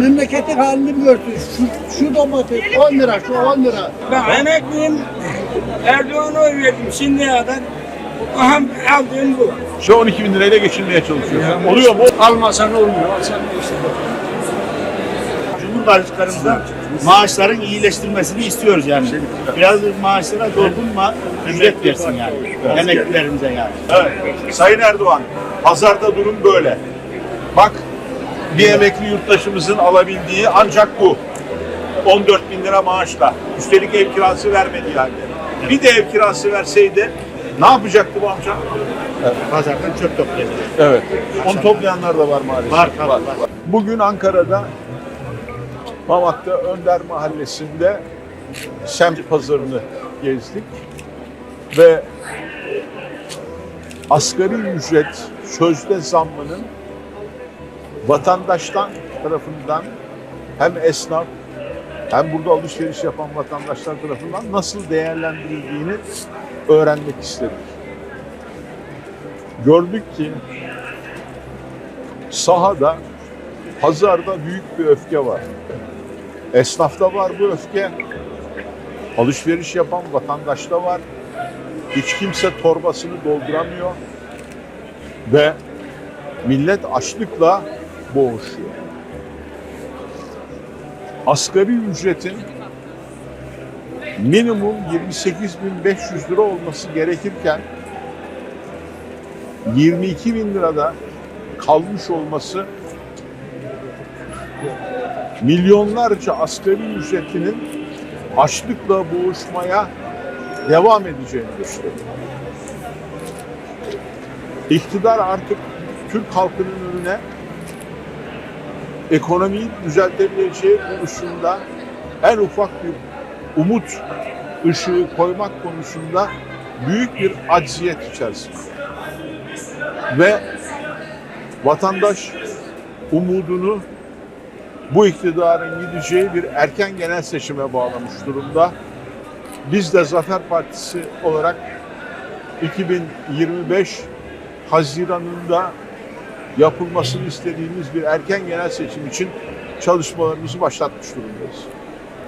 memleketin halini görsün. Şu, şu domates 10 lira, şu 10 lira. Ben emekliyim. Erdoğan'a oy verdim şimdiye kadar. Aha aldığım bu. Şu 12 bin lirayla geçinmeye çalışıyorsun. Oluyor mu? Almasan olmuyor. Alsan ne işte. Cumhurbaşkanımızdan maaşların iyileştirmesini istiyoruz yani. Biraz maaşlara dokunma, ücret versin yani. Emeklilerimize yani. Evet. Sayın Erdoğan, pazarda durum böyle. Bak, bir emekli yurttaşımızın alabildiği ancak bu. 14 bin lira maaşla. Üstelik ev kirası vermedi yani. Bir de ev kirası verseydi ne yapacaktı bu amca? Pazardan çöp toplayacağız. Evet. Onu toplayanlar da var maalesef. Var, tabii, var. Bugün Ankara'da Mamak'ta Önder Mahallesi'nde semt pazarını gezdik ve asgari ücret sözde zammının vatandaştan tarafından hem esnaf hem burada alışveriş yapan vatandaşlar tarafından nasıl değerlendirildiğini öğrenmek istedik. Gördük ki sahada, pazarda büyük bir öfke var. Esnafta var bu öfke. Alışveriş yapan vatandaşta var. Hiç kimse torbasını dolduramıyor. Ve millet açlıkla boğuşuyor. Asgari ücretin minimum 28.500 lira olması gerekirken 22 bin lirada kalmış olması milyonlarca asgari ücretlinin açlıkla boğuşmaya devam edeceğini gösteriyor. İktidar artık Türk halkının önüne ekonomiyi düzeltebileceği konusunda en ufak bir umut ışığı koymak konusunda büyük bir acziyet içerisinde ve vatandaş umudunu bu iktidarın gideceği bir erken genel seçime bağlamış durumda. Biz de Zafer Partisi olarak 2025 Haziran'ında yapılmasını istediğimiz bir erken genel seçim için çalışmalarımızı başlatmış durumdayız.